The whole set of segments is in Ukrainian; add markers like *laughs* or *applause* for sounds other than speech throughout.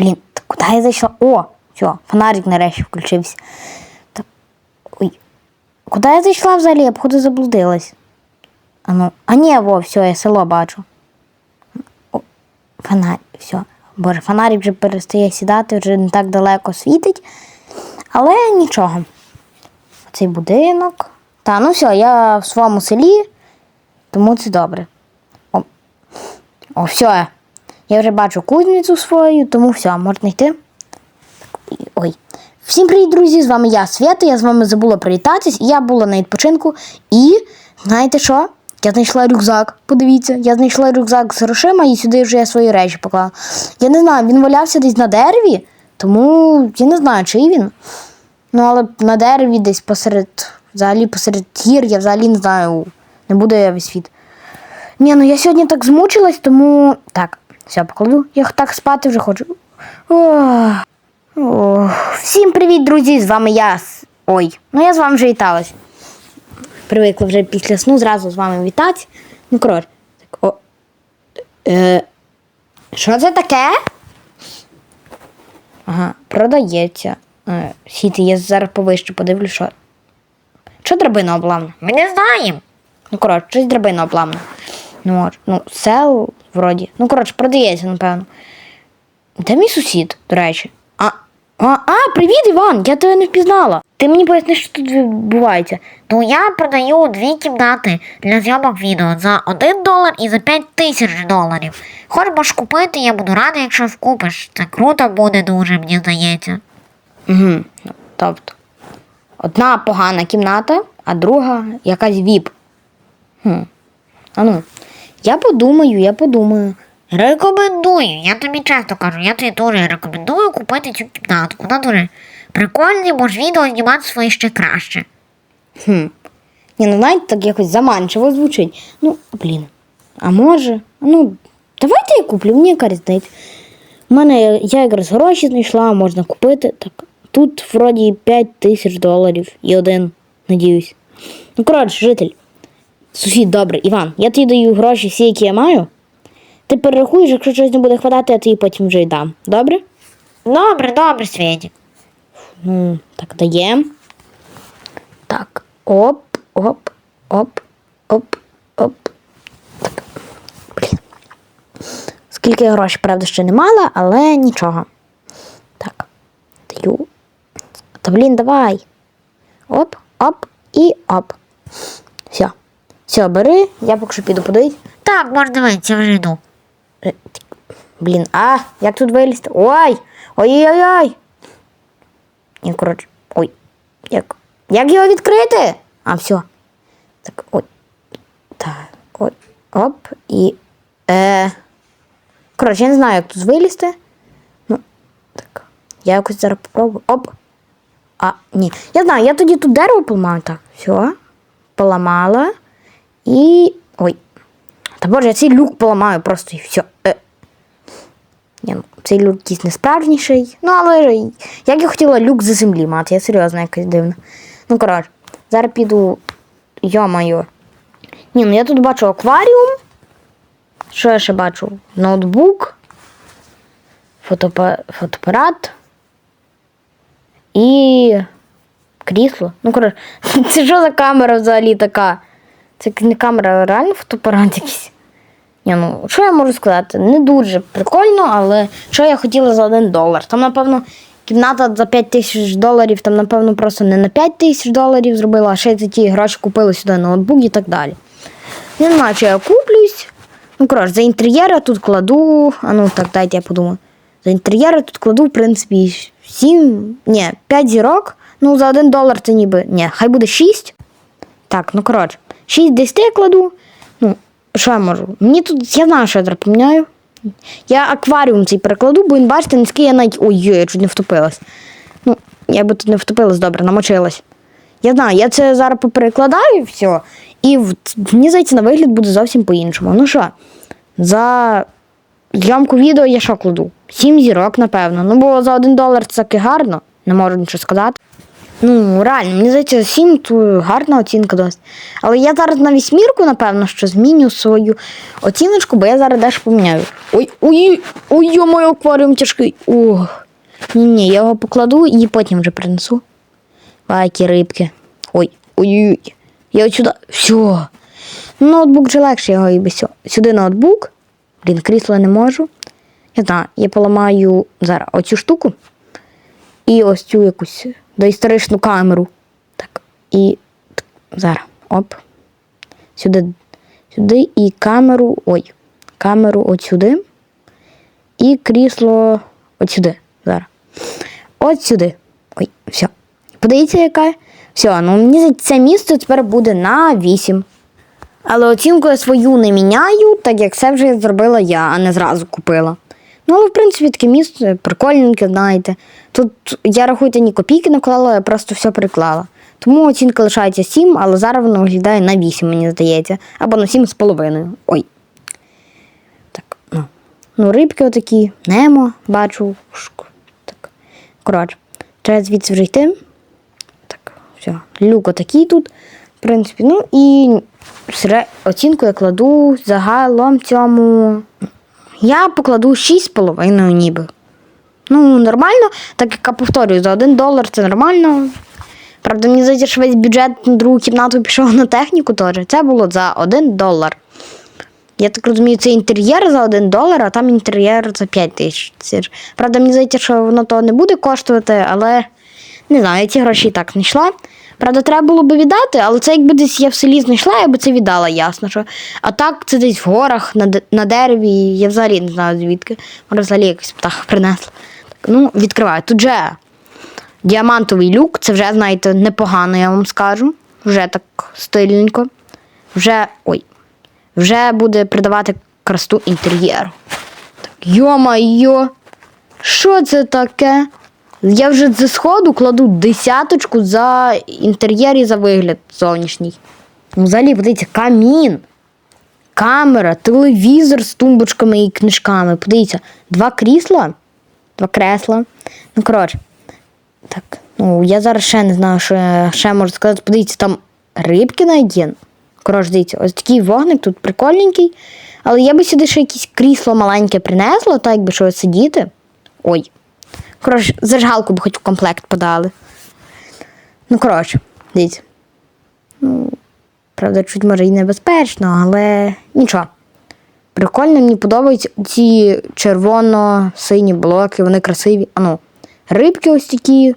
Блін, куди я зайшла? О, все, фонарик нарешті включився. Та... Ой. Куди я зайшла взагалі? Я походу заблудилась. А ну, а ні, во, все, я село бачу. О, фонарик, все. Боже, фонарик вже перестає сідати, вже не так далеко світить. Але нічого. Цей будинок. Та, ну все, я в своєму селі, тому це добре. О, О все. Я вже бачу кузницю свою, тому все, можна йти. Ой. Всім привіт, друзі! З вами я, Свята. Я з вами забула привітатись. Я була на відпочинку. І знаєте що? Я знайшла рюкзак. Подивіться, я знайшла рюкзак з грошима і сюди вже я свої речі поклала. Я не знаю, він валявся десь на дереві, тому я не знаю, чий він. Ну, але на дереві десь посеред, взагалі посеред гір, я взагалі не знаю, не буду я весь світ. Ні, ну я сьогодні так змучилась, тому. Так, все, покладу. Я так спати вже хочу. Всім привіт, друзі! З вами я. Ой, ну я з вами вже віталась. Привикла вже після сну зразу з вами вітати. Ну, коротше. О. Е, що це таке? Ага, продається. Е, сіти, я зараз повище подивлю, що. Що драбина обламана? Ми не знаємо. Ну, коротше, щось драбина обламана. Ну, ну, сел, вроді. Ну, коротше, продається, напевно. Де мій сусід, до речі? А, а, а, привіт, Іван! Я тебе не впізнала. Ти мені поясни, що тут відбувається. Ну я продаю дві кімнати для зйомок відео за 1 долар і за 5 тисяч доларів. Хочеш купити, я буду рада, якщо вкупиш. Це круто буде дуже, мені здається. Угу. Тобто, одна погана кімната, а друга якась віп. Хм. А ну, я подумаю, я подумаю. Рекомендую, я тобі часто кажу, я тобі дуже рекомендую купити цю кімнатку. Вона дуже прикольна, можеш відео знімати своє ще краще. Хм. Ні, ну знаєте, так якось заманчиво звучить. Ну, блін. А може? Ну, давайте я куплю, мені яка різниця. У мене я якраз гроші знайшла, можна купити. Так, тут вроді 5 тисяч доларів і один, надіюсь. Ну, коротше, житель. Сусід, добре, Іван, я тобі даю гроші всі, які я маю. Ти перерахуєш, якщо щось не буде хватати, я тобі потім вже й дам. Добре? Добре, добре, Свєтік. Ну, так, даємо. Так, оп, оп, оп, оп, оп. Так. Блін. Скільки я грошей, правда, ще не мала, але нічого. Так, даю. Та блін, давай. Оп, оп і оп. Все. Все, бери, я поки що піду подивись. Так, можна дивитися, я вже йду. Е. Блін, а, як тут вилізти? Ой! Ой-ой-ой! Ні, коротше, ой. Як? Як його відкрити? А, все. Так, ой. Так, ой. Оп. І. Е. Коротше, я не знаю, як тут вилізти. Ну, так. Я якось зараз попробую. Оп. А, ні. Я знаю, я тоді тут дерево поламаю. Так, все. Поламала. І. Ой. Та боже, я цей люк поламаю просто і все. Е. Ні, ну, цей люк якийсь не справжніший. Ну, але як я хотіла люк за землі мати, я серйозно якось дивно. Ну, коротше, зараз піду. Йо-моє. Ні, ну я тут бачу акваріум. Що я ще бачу? Ноутбук, фотоапа- фотоапарат і крісло. Ну, коротше, *laughs* це що за камера взагалі така? Це не камера, реально фотоапарат якийсь. Ні, ну що я можу сказати? Не дуже прикольно, але що я хотіла за один долар? Там, напевно, кімната за 5 тисяч доларів, там, напевно, просто не на 5 тисяч доларів зробила, а ще за ті гроші купили сюди ноутбук і так далі. Не знаю, чи я куплюсь. Ну, коротше, за інтер'єр я тут кладу. А ну так, дайте я подумаю. За інтер'єр я тут кладу, в принципі, 7, ні, 5 зірок. Ну, за 1 долар це ніби. Ні, хай буде 6. Так, ну коротше, 6 10 я кладу. Ну, що я можу? Мені тут, я знаю, що поміняю. Я акваріум цей перекладу, бо він, бачите, низький, я навіть. Ой, я чуть не втопилась. Ну, я би тут не втопилась, добре, намочилась. Я знаю, я це зараз поперекладаю все. І мені здається, на вигляд буде зовсім по-іншому. Ну що, за зйомку відео я що кладу? Сім зірок, напевно. Ну, бо за один долар це таки гарно, не можу нічого сказати. Ну, реально, мені здається, 7 то гарна оцінка досить. Але я зараз на вісьмірку, напевно, що зміню свою оціночку, бо я зараз дещо поміняю. Ой, ой, ой, ой, мой акваріум тяжкий. Ох. Ні, ні, я його покладу і потім вже принесу. Лайки, рибки. Ой, ой, ой. Я от сюди. Все. Ноутбук вже легше його і без цього. Сюди ноутбук. Блін, крісло не можу. Я знаю, я поламаю зараз оцю штуку і ось цю якусь доісторичну камеру. Так, і зараз. Оп. Сюди, сюди і камеру. Ой, камеру от сюди. І крісло от сюди. Зараз. От сюди. Ой, все. Подивіться, яка. Все, ну мені це місце тепер буде на 8. Але оцінку я свою не міняю, так як це вже зробила я, а не зразу купила. Ну, в принципі таке місце прикольненьке, знаєте. Тут я рахуйте, ні копійки не клала, я просто все переклала. Тому оцінка лишається 7, але зараз воно виглядає на 8, мені здається. Або на 7,5. Ой. Так, ну. Ну, рибки отакі, немо, бачу. Так. Коротше, треба звідси вже йти. Так, все. Люк отакий тут. В принципі, ну і оцінку я кладу загалом цьому. Я покладу 6,5 ніби. Ну, нормально, так як я повторюю, за 1 долар це нормально. Правда, мені здається, що весь бюджет на другу кімнату пішов на техніку теж. Це було за 1 долар. Я так розумію, це інтер'єр за 1 долар, а там інтер'єр за 5 тисяч. Правда, мені здається, що воно то не буде коштувати, але не знаю, я ці гроші і так знайшла. Правда, треба було би віддати, але це якби десь я в селі знайшла, я би це віддала, ясно. Що. А так це десь в горах, на, на дереві, я взагалі не знаю звідки. Може, взагалі якийсь птах принесла. Ну, відкриваю. Тут же діамантовий люк, це вже, знаєте, непогано, я вам скажу. Вже так стильненько. Вже. Ой. Вже буде придавати красоту інтер'єру. Так, йо-майо, що це таке? Я вже зі сходу кладу десяточку за інтер'єр і за вигляд зовнішній. Ну, взагалі, подивіться, камін, камера, телевізор з тумбочками і книжками. Подивіться, два крісла, два кресла. Ну, коротше, так, ну я зараз ще не знаю, що я ще можу сказати. Подивіться, там рибки навіть є. Коротше, дивіться, ось такий вогник тут прикольненький. Але я би сюди ще якесь крісло маленьке принесла, так якби щось сидіти. Ой. Коротше, зажигалку б хоч в комплект подали. Ну, коротше, дивіться. Ну, правда, чуть може і небезпечно, але нічого. Прикольно, мені подобаються ці червоно-сині блоки, вони красиві. А ну, рибки ось такі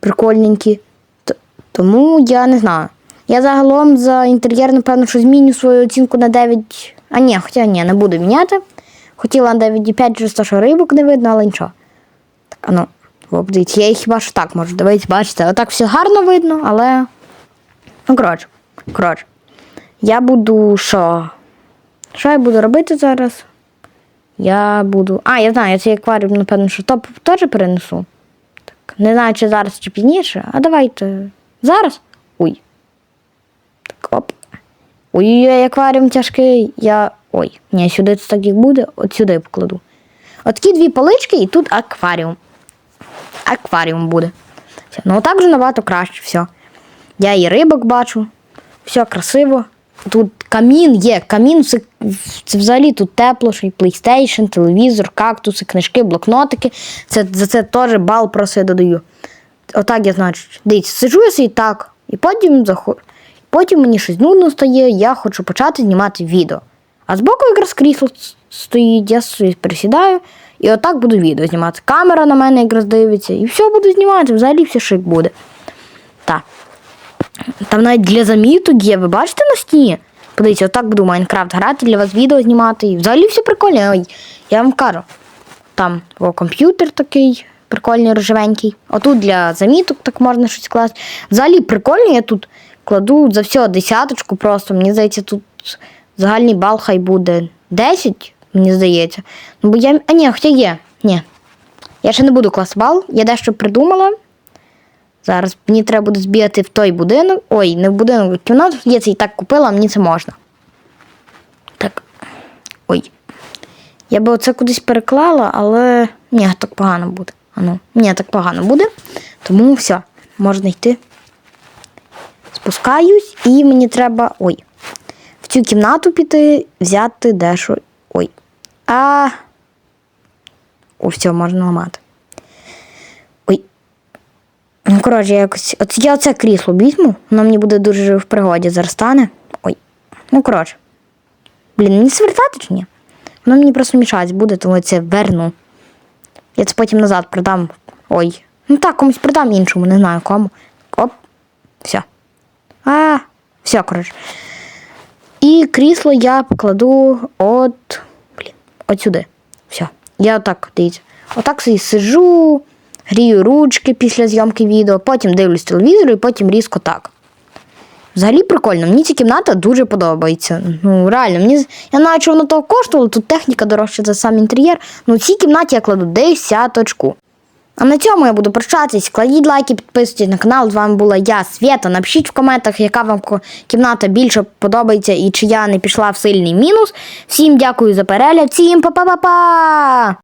прикольненькі. Тому я не знаю. Я загалом за інтер'єр, напевно, що зміню свою оцінку на 9. А ні, хоча ні, не буду міняти. Хотіла на 9,5 через те, що рибок не видно, але нічого. Так, а ну, о, я їх хіба що так можу дивитися, бачите, отак все гарно видно, але. Ну, коротше, коротше. Я буду що? Що я буду робити зараз? Я буду. А, я знаю, я цей акваріум, напевно, що топ теж перенесу. Так, не знаю, чи зараз, чи пізніше. А давайте. Зараз? Ой. Так, оп. Ой-ой-ой, акваріум тяжкий. Я. Ой, ні, сюди це так як буде, от сюди покладу. От такі дві полички і тут акваріум. Акваріум буде. Все. Ну отак вже набагато краще, все. Я і рибок бачу. Все красиво. Тут камін є. Камін це, це взагалі тут тепло, ще й PlayStation, телевізор, кактуси, книжки, блокнотики. Це, за це теж бал просто додаю. Отак я значить. Дивіться, сиджу я собі так, і потім заход... потім мені щось нудно стає, я хочу почати знімати відео. А збоку якраз крісло стоїть, я присідаю, і отак буду відео знімати. Камера на мене якраз дивиться, і все буду знімати, взагалі все шик буде. Так. Там навіть для заміток є, ви бачите на стіні? Подивіться, отак буду Майнкрафт грати, для вас відео знімати. І взагалі все прикольно. Ой, я вам кажу. Там о, комп'ютер такий прикольний, рожевенький. Отут для заміток так можна щось класти. Взагалі прикольно, я тут кладу за все десяточку просто. Мені здається, тут загальний бал хай буде 10, мені здається. Ну, бо я. А ні, хоча є. Ні. Я ще не буду класти бал, я дещо придумала. Зараз мені треба буде збігати в той будинок. Ой, не в будинок, в кімнату. Я це і так купила, а мені це можна. Так. Ой. Я би оце кудись переклала, але ні, так погано буде. Ану, ні, так погано буде. Тому все. можна йти. Спускаюсь, і мені треба. Ой. Цю кімнату піти, взяти дещо. Ой. А. О, все, можна ламати. Ой. Ну, коротше, якось. От я оце крісло візьму, воно мені буде дуже в пригоді зараз стане. Ой. Ну, коротше. Блін, мені звертати чи ні? Воно мені просто мішать буде, тому я це верну. Я це потім назад продам. Ой. Ну так, комусь продам іншому, не знаю кому. Оп. Все. А, все, коротше. І крісло я покладу от. Блін, от сюди. Все. Я отак, дивіться. Отак собі сижу, грію ручки після зйомки відео, потім дивлюсь телевізор і потім різко так. Взагалі прикольно, мені ця кімната дуже подобається. Ну, реально, мені я навіть воно того коштувало, тут техніка дорожча за сам інтер'єр. Ну, в цій кімнаті я кладу десяточку. А на цьому я буду прощатись. Кладіть лайки, підписуйтесь на канал. З вами була я, Свята. Напишіть в коментах, яка вам кімната більше подобається і чи я не пішла в сильний мінус. Всім дякую за перегляд, всім па-па-па-па!